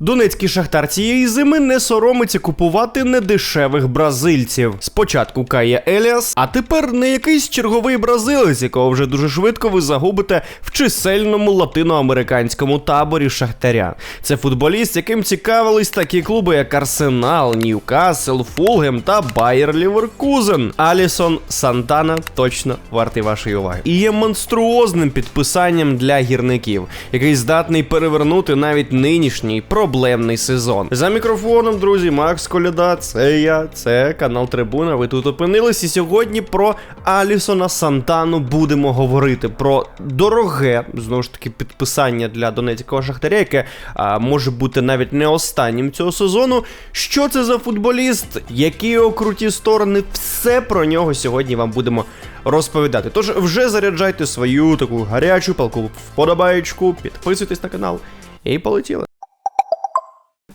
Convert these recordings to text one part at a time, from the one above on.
Донецький шахтар цієї зими не соромиться купувати недешевих бразильців. Спочатку Кая Еліас, а тепер не якийсь черговий бразилець, якого вже дуже швидко ви загубите в чисельному латиноамериканському таборі Шахтаря. Це футболіст, яким цікавились такі клуби, як Арсенал, Ньюкасл, Фулгем та Байер Ліверкузен. Алісон Сантана точно вартий вашої уваги. І є монструозним підписанням для гірників, який здатний перевернути навіть нинішній проблемний сезон. За мікрофоном, друзі, Макс Коляда, це я, це канал Трибуна. Ви тут опинились. І сьогодні про Алісона Сантану будемо говорити про дороге знову ж таки підписання для донецького шахтаря, яке а, може бути навіть не останнім цього сезону. Що це за футболіст? Які його круті сторони? Все про нього сьогодні вам будемо розповідати. Тож вже заряджайте свою таку гарячу палку вподобаєчку, підписуйтесь на канал і полетіли.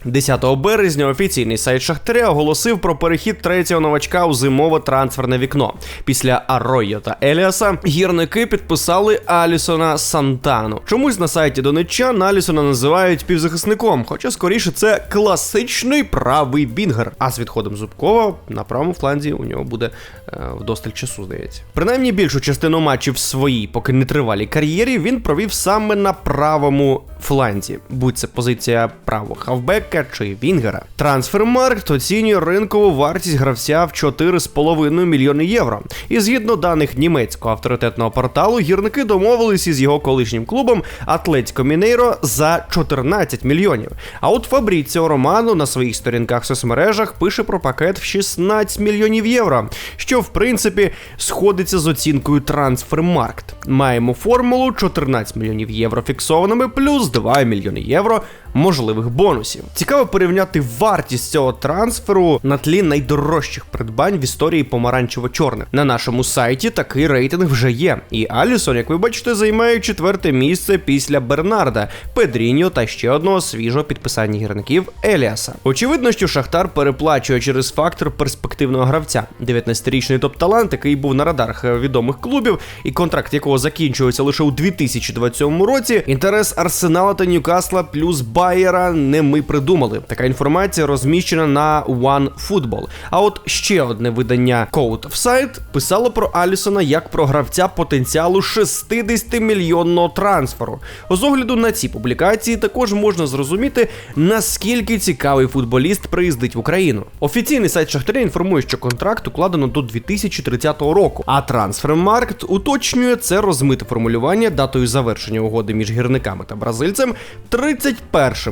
10 березня офіційний сайт Шахтаря оголосив про перехід третього новачка у зимове трансферне вікно. Після Аройо та Еліаса гірники підписали Алісона Сантану. Чомусь на сайті Донеччан Алісона називають півзахисником, хоча скоріше це класичний правий бінгер. А з відходом Зубкова на правому фланзі у нього буде е, вдосталь часу, здається. Принаймні більшу частину матчів в своїй, поки не тривалій кар'єрі, він провів саме на правому фланзі, будь це позиція правого хавбека чи Вінгера. Трансфермаркт оцінює ринкову вартість гравця в 4,5 мільйони євро. І згідно даних німецького авторитетного порталу, гірники домовились із його колишнім клубом Атлетіко Мінейро за 14 мільйонів. А от Фабріціо Романо на своїх сторінках в соцмережах пише про пакет в 16 мільйонів євро, що в принципі сходиться з оцінкою Трансфермаркт. Маємо формулу 14 мільйонів євро фіксованими плюс 2 мільйони євро можливих бонусів. Цікаво порівняти вартість цього трансферу на тлі найдорожчих придбань в історії помаранчево-чорних. На нашому сайті такий рейтинг вже є. І Алісон, як ви бачите, займає четверте місце після Бернарда, Педріньо та ще одного свіжого підписання гірників Еліаса. Очевидно, що Шахтар переплачує через фактор перспективного гравця. 19-річний топ-талант, який був на радарах відомих клубів, і контракт якого закінчується лише у 2027 році. Інтерес Арсенала та Ньюкасла плюс Байера не ми придумали. Така інформація розміщена на OneFootball. А от ще одне видання Code of Sight писало про Алісона як про гравця потенціалу 60 мільйонного трансферу. З огляду на ці публікації також можна зрозуміти, наскільки цікавий футболіст приїздить в Україну. Офіційний сайт Шахтаря інформує, що контракт укладено до 2030 року, а Трансфермаркт уточнює це розмите формулювання датою завершення угоди між гірниками та бразильцем 31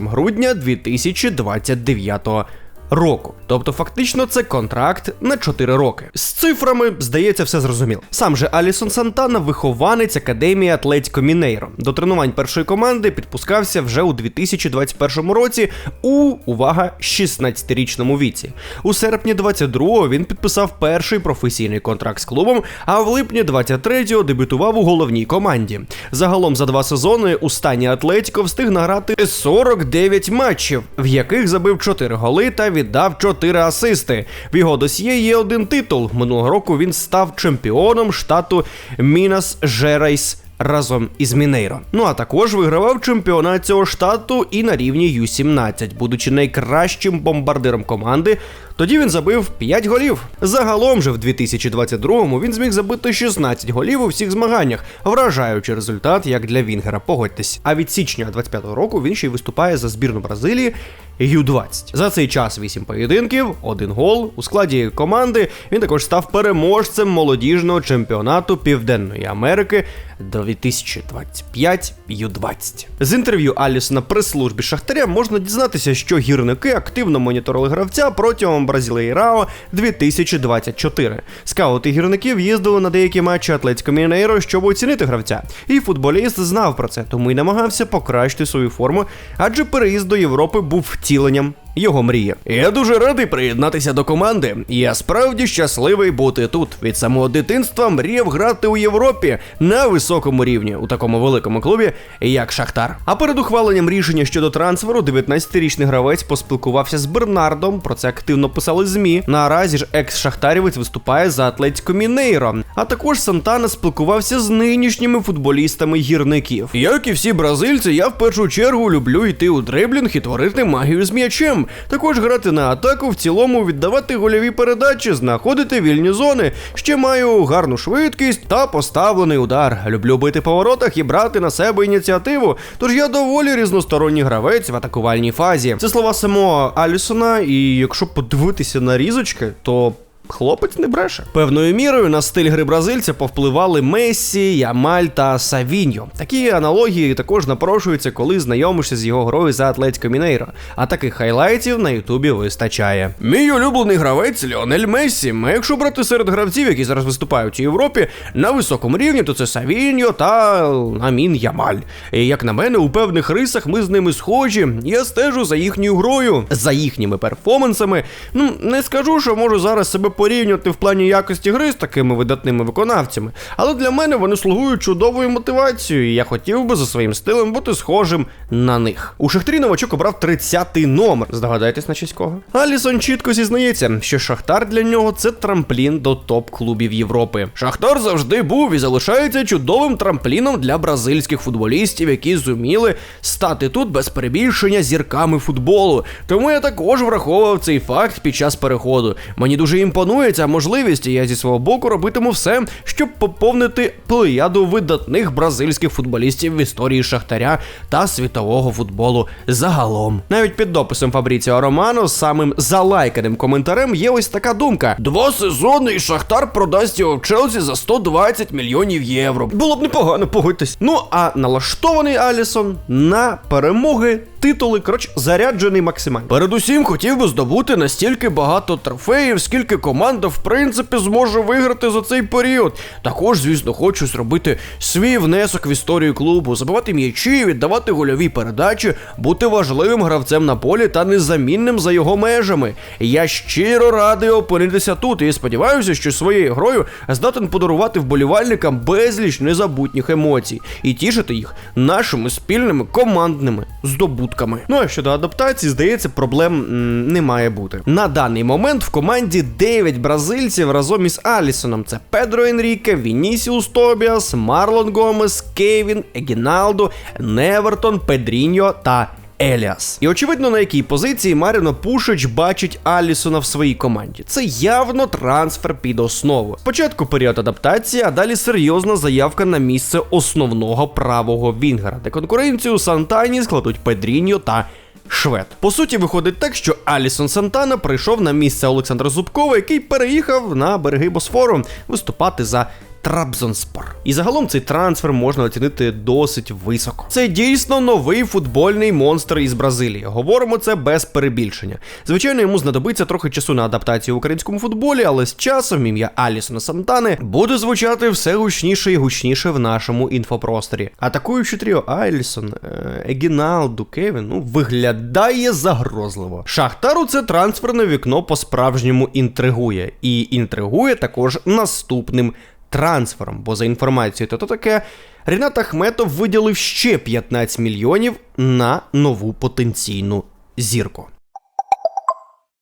грудня 2029 року. Тобто, фактично, це контракт на 4 роки. З цифрами, здається, все зрозуміло. Сам же Алісон Сантана вихованець академії Атлетіко Мінейро. До тренувань першої команди підпускався вже у 2021 році у увага 16-річному віці. У серпні 22-го він підписав перший професійний контракт з клубом, а в липні 23-го дебютував у головній команді. Загалом за два сезони у стані Атлетіко встиг награти 49 матчів, в яких забив 4 голи та віддав 4 асисти. В його досьє є один титул. Минулого року він став чемпіоном штату Мінас Жерайс. Разом із Мінейро. Ну а також вигравав чемпіонат цього штату і на рівні Ю-17, будучи найкращим бомбардиром команди. Тоді він забив 5 голів. Загалом же в 2022-му він зміг забити 16 голів у всіх змаганнях, вражаючи результат як для Вінгера. Погодьтесь. А від січня 25-го року він ще й виступає за збірну Бразилії Ю-20. За цей час 8 поєдинків, один гол у складі команди. Він також став переможцем молодіжного чемпіонату Південної Америки 2025 Ю-20. З інтерв'ю Алісона прес-службі Шахтаря можна дізнатися, що гірники активно моніторили гравця протягом Бразилейрао 2024. Скаути гірників їздили на деякі матчі Атлетико Мінейро, щоб оцінити гравця. І футболіст знав про це, тому й намагався покращити свою форму, адже переїзд до Європи був втіленням його мрії. Я дуже радий приєднатися до команди. Я справді щасливий бути тут. Від самого дитинства мріяв грати у Європі на високому рівні у такому великому клубі, як Шахтар. А перед ухваленням рішення щодо трансферу, 19-річний гравець поспілкувався з Бернардом. Про це активно писали змі. Наразі ж екс-шахтарівець виступає за Атлетіко Мінейро. А також Сантана спілкувався з нинішніми футболістами гірників. Як і всі бразильці, я в першу чергу люблю йти у дриблінг і творити магію з м'ячем. Також грати на атаку, в цілому віддавати гольові передачі, знаходити вільні зони. Ще маю гарну швидкість та поставлений удар. Люблю бити по воротах і брати на себе ініціативу. Тож я доволі різносторонній гравець в атакувальній фазі. Це слова самого Алісона, і якщо подивитися на різочки, то Хлопець не бреше. Певною мірою на стиль гри бразильця повпливали Мессі, Ямаль та Савіньо. Такі аналогії також напрошуються, коли знайомишся з його грою за Атлетико Мінейро. А таких хайлайтів на Ютубі вистачає. Мій улюблений гравець Ліонель Мессі. Якщо брати серед гравців, які зараз виступають у Європі на високому рівні, то це Савіньо та Амін Ямаль. І як на мене, у певних рисах ми з ними схожі. Я стежу за їхньою грою, за їхніми перформансами. Ну не скажу, що можу зараз себе порівнювати в плані якості гри з такими видатними виконавцями, але для мене вони слугують чудовою мотивацією, і я хотів би за своїм стилем бути схожим на них. У Шахтарі новачок обрав 30-й номер. Здогадайтесь на честь кого? Алісон чітко зізнається, що Шахтар для нього це трамплін до топ-клубів Європи. Шахтар завжди був і залишається чудовим трампліном для бразильських футболістів, які зуміли стати тут без перебільшення зірками футболу. Тому я також враховував цей факт під час переходу. Мені дуже імпонує ця можливість, і я зі свого боку робитиму все, щоб поповнити плеяду видатних бразильських футболістів в історії Шахтаря та світового футболу загалом. Навіть під дописом Фабріціо Романо з самим залайканим коментарем є ось така думка: два сезони Шахтар продасть його в Челсі за 120 мільйонів євро. Було б непогано, погодьтесь. Ну а налаштований Алісон на перемоги. Титули, коротше, заряджений максимально. Передусім хотів би здобути настільки багато трофеїв, скільки команда, в принципі, зможе виграти за цей період. Також, звісно, хочу зробити свій внесок в історію клубу, забивати м'ячі, віддавати гольові передачі, бути важливим гравцем на полі та незамінним за його межами. Я щиро радий опинитися тут і сподіваюся, що своєю грою здатен подарувати вболівальникам безліч незабутніх емоцій і тішити їх нашими спільними командними здобутками. Ну а щодо адаптації, здається, проблем не має бути. На даний момент в команді 9 бразильців разом із Алісоном. Це Педро Енріке, Вінісіус Тобіас, Марлон Гомес, Кевін, Егіналдо, Невертон, Педріньо та Еліас. І очевидно, на якій позиції Маріно Пушич бачить Алісона в своїй команді. Це явно трансфер під основу. Спочатку період адаптації, а далі серйозна заявка на місце основного правого Вінгера, де конкуренцію Сантані складуть Педріньо та Швед. По суті, виходить так, що Алісон Сантана прийшов на місце Олександра Зубкова, який переїхав на береги Босфору виступати за Трабзонспор. І загалом цей трансфер можна оцінити досить високо. Це дійсно новий футбольний монстр із Бразилії. Говоримо це без перебільшення. Звичайно, йому знадобиться трохи часу на адаптацію в українському футболі, але з часом ім'я Алісона Сантани буде звучати все гучніше і гучніше в нашому інфопросторі. Атакуючи тріо Алісон, е, Егіналду, Кевін, ну виглядає загрозливо. Шахтару це трансферне вікно по-справжньому інтригує. І інтригує також наступним трансфером, бо за інформацією, то, то таке Рінат Ахметов виділив ще 15 мільйонів на нову потенційну зірку.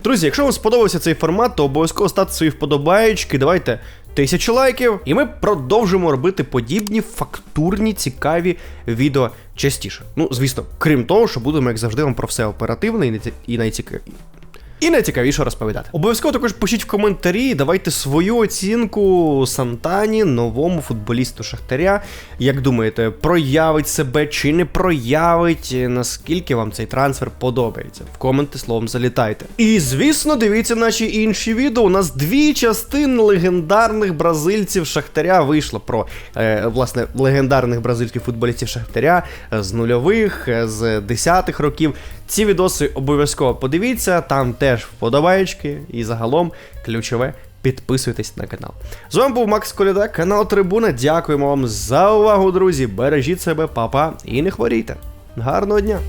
Друзі, якщо вам сподобався цей формат, то обов'язково ставте свої вподобаєчки, давайте тисячу лайків, і ми продовжимо робити подібні фактурні, цікаві відео частіше. Ну, звісно, крім того, що будемо, як завжди, вам про все найці- і найцікавіше. І найцікавіше розповідати. Обов'язково також пишіть в коментарі, давайте свою оцінку Сантані, новому футболісту Шахтаря. Як думаєте, проявить себе чи не проявить? Наскільки вам цей трансфер подобається? В коменти словом залітайте. І звісно, дивіться наші інші відео. У нас дві частини легендарних бразильців Шахтаря вийшло про е, власне легендарних бразильських футболістів Шахтаря е, з нульових, е, з десятих років. Ці відоси обов'язково подивіться, там теж вподобаєчки і загалом ключове. Підписуйтесь на канал. З вами був Макс Коляда, канал Трибуна. Дякуємо вам за увагу, друзі. Бережіть себе, папа, і не хворійте. Гарного дня!